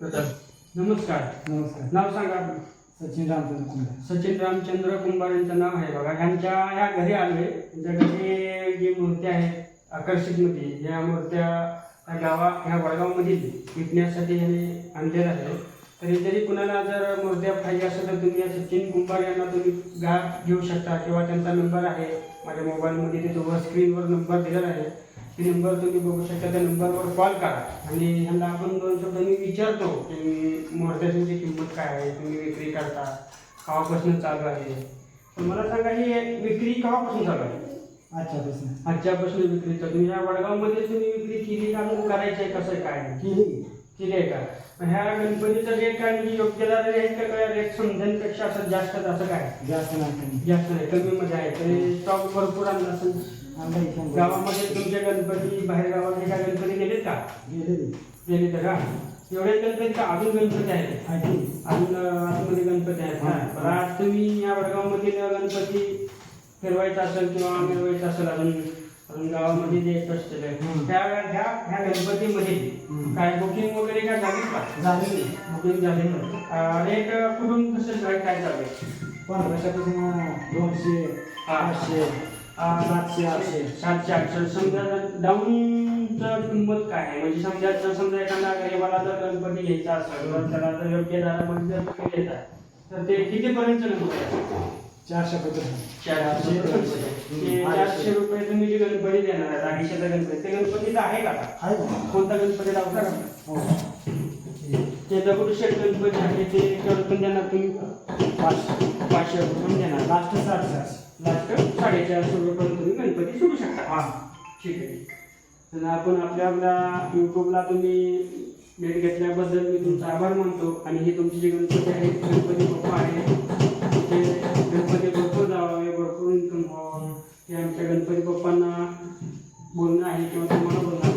नमस्कार. नमस्कार. नाव सांगा. सचिन रामचंद्र कुंभार. सचिन रामचंद्र कुंभार यांचं नाव आहे बघा. यांच्या ह्या घरी आलोय. त्यांच्या घरी जी मूर्त्या आहेत आकर्षित मध्ये या मूर्त्या त्या गावा ह्या वडगावमधील विकण्यासाठी यांनी आणलेल्या आहे. तरी जरी कुणाला जर मूर्त्या पाहिजे असेल तर तुम्ही या सचिन कुंभार यांना तुम्ही गा घेऊ शकता किंवा त्यांचा नंबर आहे. माझ्या मोबाईलमध्ये तिथं वर स्क्रीनवर नंबर दिलेला आहे. ते नंबर तुम्ही बघू शकता त्या नंबरवर कॉल करा. आणि ह्यांना आपण दोन शब्द मी विचारतो की मूर्त्याची किंमत काय आहे तुम्ही विक्री करता केव्हापासून चालू आहे? पण मला सांगा ही विक्री केव्हापासून चालू आहे? आजच्यापासून. आजच्यापासून विक्री चालू तुम्ही ह्या वडगावमध्ये तुम्ही विक्री केली का करायची आहे कसं काय? केली. केली आहे का? ह्या गणपतीचा रेट काय? म्हणजे योग्य दराने आहे का काय रेट समजांपेक्षा असं जास्त असं काय? जास्त नाही. जास्त नाही. कमी मध्ये आहे. तरी स्टॉक भरपूर आणला असेल. गावामध्ये तुमचे गणपती बाहेर गावात काय गणपती गेलेत का? गेले गेले तर का? एवढे गणपती का अजून गणपती आहेत? आहे अजून आतमध्ये गणपती आहेत हा. तर आज तुम्ही या वडगावमधील गणपती फिरवायचा असेल किंवा मिरवायचा असेल अजून अजून गावामध्ये जे असतील हम्म. त्या ह्या ह्या गणपतीमध्ये. काय बुकिंग वगैरे काय झाली का? झाले. बुकिंग झाली का रेट कुठून कसं काय काय चालू आहे पंधराशेपासून दोनशे हा. सातशे आठशे सातशे आठशे समजा डाऊनचं किंमत काय आहे? म्हणजे समजा जर समजा एखादा गरीबाला जर गणपती घ्यायचा असेल किंवा त्याला जर योग्य दरामध्ये जर घेत आहे तर ते कितीपर्यंत आहे? चारशे पत्र चारशे चारशे रुपये. तुम्ही जे गणपती देणार आहे अडीचशेचा गणपती ते गणपतीचा आहे का? आता? आहे का? कोणता गणपती लावता का हो. ते दगडूशेठ गणपती आहे ते पण देणार तुम्ही? पाचशे. पाचशे साडेचारशे रुपये तुम्ही गणपती सोडू शकता. हा. ठीक आहे. तर आपण आपल्या आपल्या युट्यूबला तुम्ही भेट घेतल्याबद्दल मी तुमचा आभार मानतो. आणि हे तुमचे जे गणपती आहेत गणपती बाप्पा आहे ते गणपती भरपूर जावावे भरपूर इन्कम व्हावं. हे आमच्या गणपती बाप्पांना बोलणं आहे किंवा तुम्हाला बोलणं